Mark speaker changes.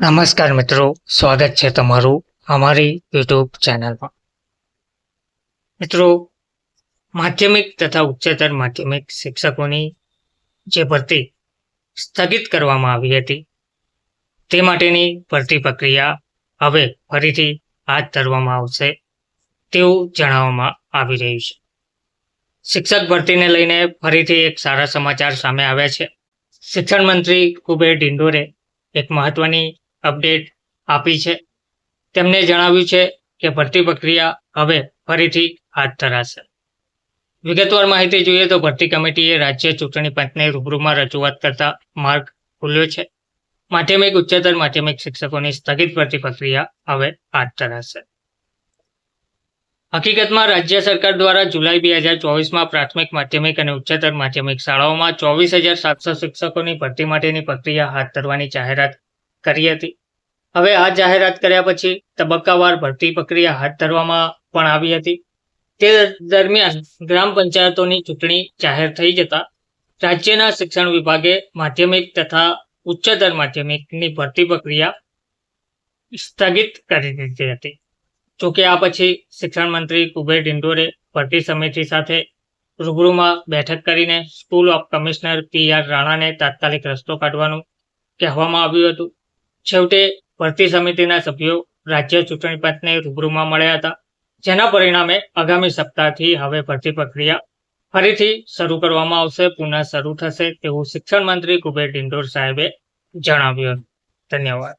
Speaker 1: નમસ્કાર મિત્રો, સ્વાગત છે તમારું અમારી યુટ્યુબ ચેનલમાં. મિત્રો, માધ્યમિક તથા ઉચ્ચતર માધ્યમિક શિક્ષકોની જે ભરતી સ્થગિત કરવામાં આવી હતી, તે માટેની ભરતી પ્રક્રિયા હવે ફરીથી હાથ ધરવામાં આવશે તેવું જણાવવામાં આવી રહ્યું છે. શિક્ષક ભરતીને લઈને ફરીથી એક સારા સમાચાર સામે આવ્યા છે. શિક્ષણ મંત્રી કુબેર ડિંડોરે એક મહત્વની અપડેટ આપી છે. તેમણે જણાવ્યું છે કે ભરતી પ્રક્રિયા હવે ફરીથી હાથ ધરાશે. વિગતવાર માહિતી જોઈએ તો ભરતી કમિટીએ રાજ્ય ચૂંટણી પંચને રૂબરૂમાં રજૂઆત કરતા માર્ગ ખુલ્યો છે. માધ્યમિક, ઉચ્ચતર માધ્યમિક શિક્ષકોની સ્થગિત ભરતી પ્રક્રિયા હવે હાથ ધરાશે. હકીકતમાં રાજ્ય સરકાર દ્વારા જુલાઈ બે હજાર ચોવીસમાં પ્રાથમિક, માધ્યમિક અને ઉચ્ચતર માધ્યમિક શાળાઓમાં ચોવીસ હજાર સાતસો શિક્ષકોની ભરતી માટેની પ્રક્રિયા હાથ ધરવાની જાહેરાત કરી હતી. હવે આ જાહેરાત કર્યા પછી તબક્કાવાર ભરતી પ્રક્રિયા હાથ ધરવામાં પણ આવી હતી. તે દરમિયાન ગ્રામ પંચાયતોની ચૂંટણી જાહેર થઈ જતા રાજ્યના શિક્ષણ વિભાગે માધ્યમિક તથા ઉચ્ચતર માધ્યમિકની ભરતી પ્રક્રિયા સ્થગિત કરી દીધી હતી. જોકે આ પછી શિક્ષણ મંત્રી કુબેર ડિંડોરે ભરતી સમિતિ સાથે રૂબરૂમાં બેઠક કરીને school of commissioner P R રાણાને તાત્કાલિક રસ્તો કાઢવાનું કહેવામાં આવ્યું હતું. છેવટે ભરતી સમિતિના સભ્યો રાજ્ય ચૂંટણી પંચને રૂબરૂમાં મળ્યા હતા, જેના પરિણામે આગામી સપ્તાહથી હવે ભરતી પ્રક્રિયા ફરીથી શરૂ કરવામાં આવશે, પુનઃ શરૂ થશે તેવું શિક્ષણ મંત્રી કુબેર ડિંડોર સાહેબે જણાવ્યું ધન્યવાદ.